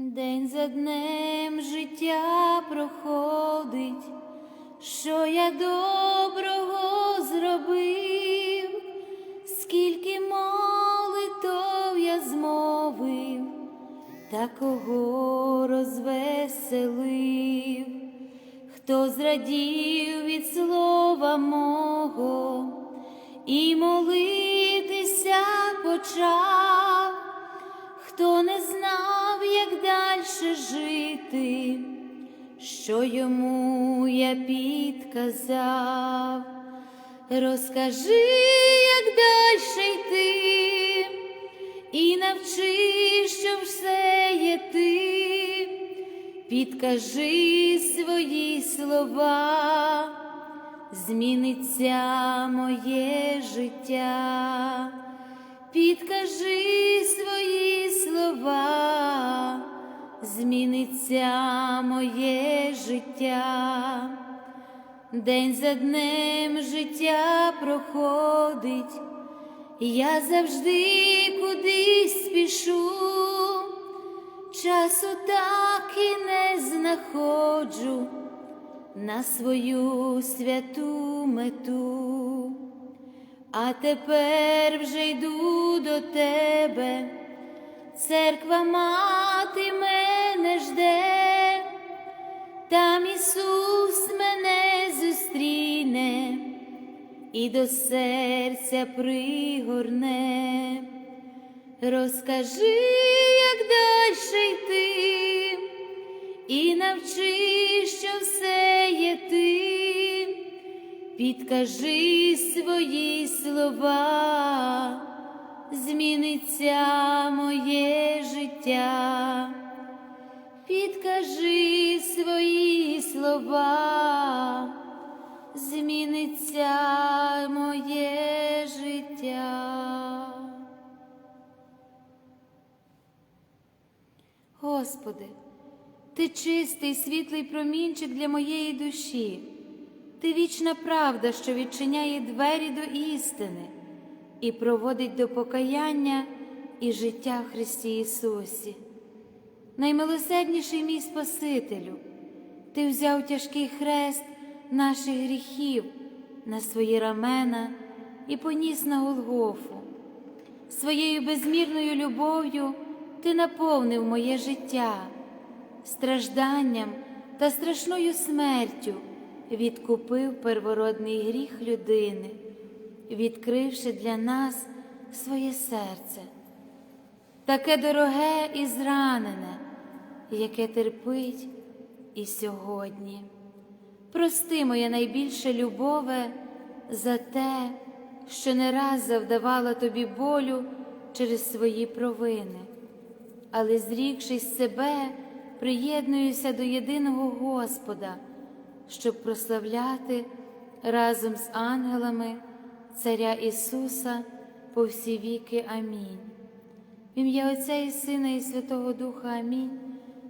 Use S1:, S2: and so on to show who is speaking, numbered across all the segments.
S1: День за днем життя проходить, що я доброго зробив, скільки молитов я змовив, та кого розвеселив, хто зрадів від слова мого і молитися почав дальше жити, що йому я підказав, розкажи, як дальше йти, і навчи, що все є ти, підкажи свої слова, зміниться моє життя. Підкажи свої слова, зміниться моє життя, день за днем життя проходить, я завжди кудись спішу, часу так і не знаходжу на свою святу мету. А тепер вже йду до тебе, церква мати мене жде, там Ісус мене зустріне і до серця пригорне. Розкажи, як дальше йти, і навчи, що все є ти. Підкажи свої слова, зміниться моє життя, підкажи свої слова, зміниться моє життя. Господи, Ти чистий світлий промінчик для моєї душі. Ти вічна правда, що відчиняє двері до істини і проводить до покаяння і життя в Христі Ісусі. Наймилосердніший мій Спасителю, Ти взяв тяжкий хрест наших гріхів на свої рамена і поніс на Голгофу. Своєю безмірною любов'ю Ти наповнив моє життя, стражданням та страшною смертю відкупив первородний гріх людини, відкривши для нас своє серце, таке дороге і зранене, яке терпить і сьогодні. Прости, моє найбільше любове, за те, що не раз завдавала тобі болю через свої провини, але, зрікшись себе, приєднуюся до єдиного Господа щоб прославляти разом з ангелами Царя Ісуса по всі віки. Амінь. В ім'я Отця і Сина, і Святого Духа Амінь.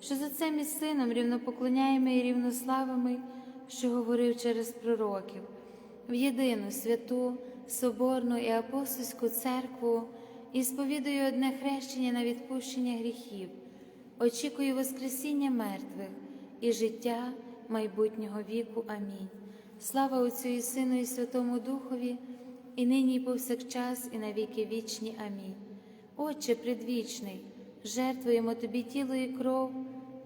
S1: що з Отцем і Сином рівнопоклоняємо і рівнославими, що говорив через пророків, в єдину святу, соборну і апостольську церкву і сповідую одне хрещення на відпущення гріхів, очікую Воскресіння мертвих і життя майбутнього віку. Амінь. Слава Отцю і Сину, і Святому Духові, і нині, і повсякчас, і на віки вічні. Амінь. Отче предвічний, жертвуємо Тобі тіло і кров,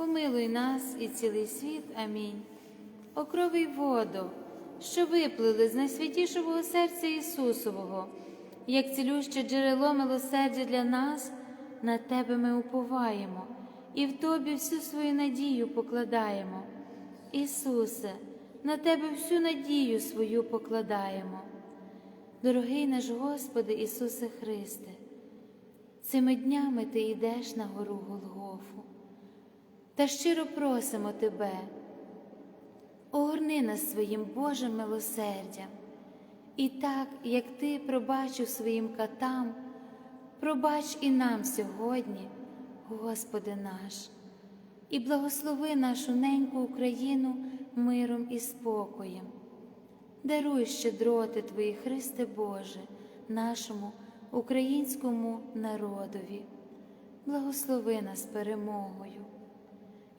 S1: помилуй нас і цілий світ. Амінь. Окровий воду, що виплили з найсвятішого серця Ісусового, як цілюще джерело милосердя для нас, на Тебе ми уповаємо і в Тобі всю свою надію покладаємо. Ісусе, на Тебе всю надію свою покладаємо. Дорогий наш Господи Ісусе Христе, цими днями Ти йдеш на гору Голгофу, та щиро просимо Тебе, огорни нас своїм Божим милосердям, і так, як Ти пробачив своїм катам, пробач і нам сьогодні, Господи наш, і благослови нашу неньку Україну миром і спокоєм. Даруй щедроти Твої, Христе Боже, нашому українському народові, благослови нас перемогою.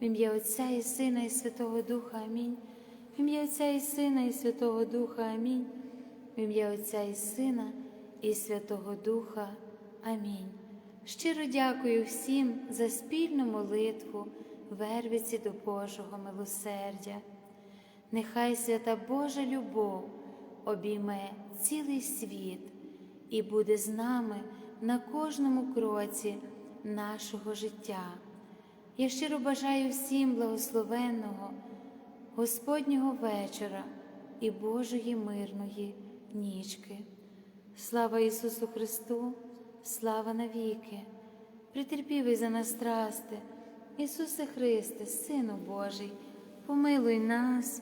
S1: В ім'я Отця і Сина, і Святого Духа Амінь. В ім'я Отця і Сина, і Святого Духа Амінь. В ім'я Отця і Сина, і Святого Духа. Амінь. Щиро дякую всім за спільну молитву, вервиці до Божого милосердя. Нехай свята Божа любов обійме цілий світ і буде з нами на кожному кроці нашого життя. Я щиро бажаю всім благословенного, Господнього вечора і Божої мирної нічки. Слава Ісусу Христу, слава навіки, притерпівий за нас страсти, Ісусе Христе, Сину Божий, помилуй нас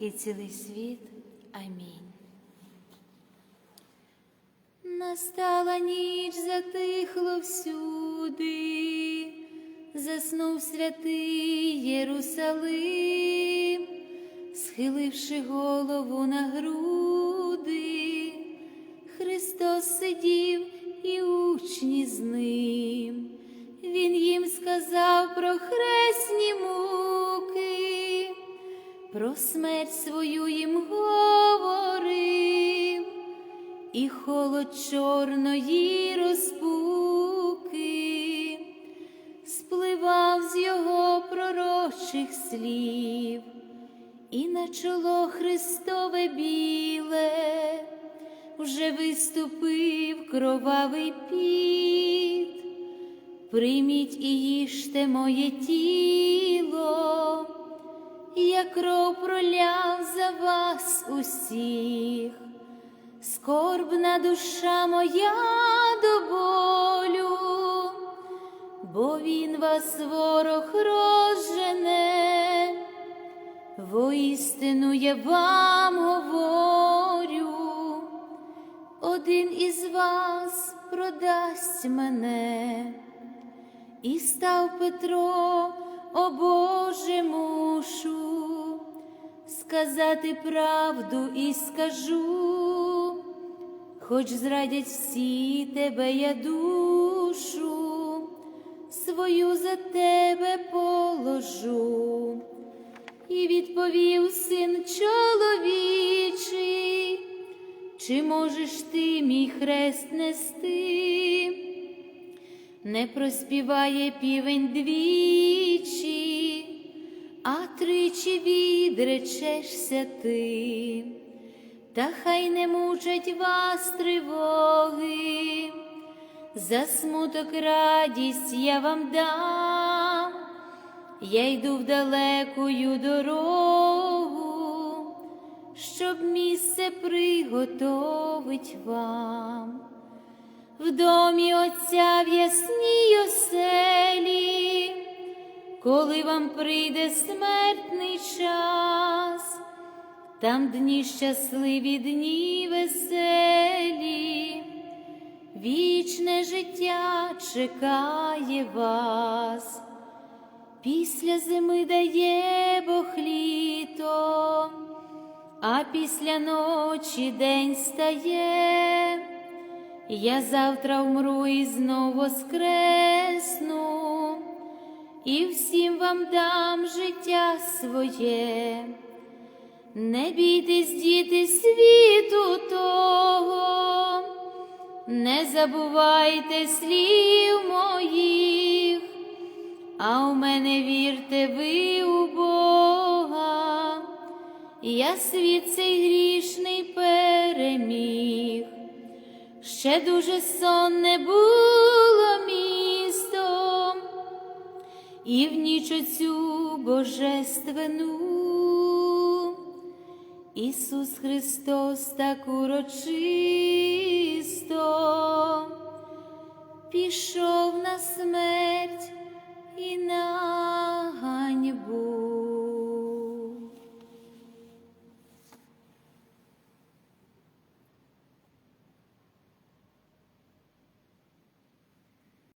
S1: і цілий світ. Амінь. Настала ніч, затихло всюди, заснув святий Єрусалим, схиливши голову на груди, Христос сидів і учні з ним. Він їм сказав про хресні муки про смерть свою їм говорив, і холод чорної розпуки спливав з його пророчих слів, і на чоло Христове біле вже виступив кровавий піт. Прийміть і їжте моє тіло, я кров проляв за вас усіх, скорбна душа моя до болю, бо він вас ворог розжене, воістину я вам говорю, один із вас продасть мене. І став Петро, о Боже, мушу сказати правду і скажу, хоч зрадять всі тебе, я душу, свою за тебе положу. І відповів син чоловічий, чи можеш ти мій хрест нести? не проспіває півень двічі, а тричі відречешся ти, та хай не мучать вас тривоги, за смуток радість я вам дам, я йду в далекую дорогу, щоб місце приготовить вам. В домі Отця в ясній оселі, коли вам прийде смертний час, там дні щасливі, дні веселі, вічне життя чекає вас, після зими дає Бог літо, а після ночі день стає. Я завтра вмру і знов воскресну, і всім вам дам життя своє. Не бійтесь, діти, світу того, не забувайте слів моїх, а у мене вірте ви у Бога, я світ цей грішний переміг. Ще дуже сонне було місто, і в ніч оцю божественну. Ісус Христос так Христом пішов на смерть і на.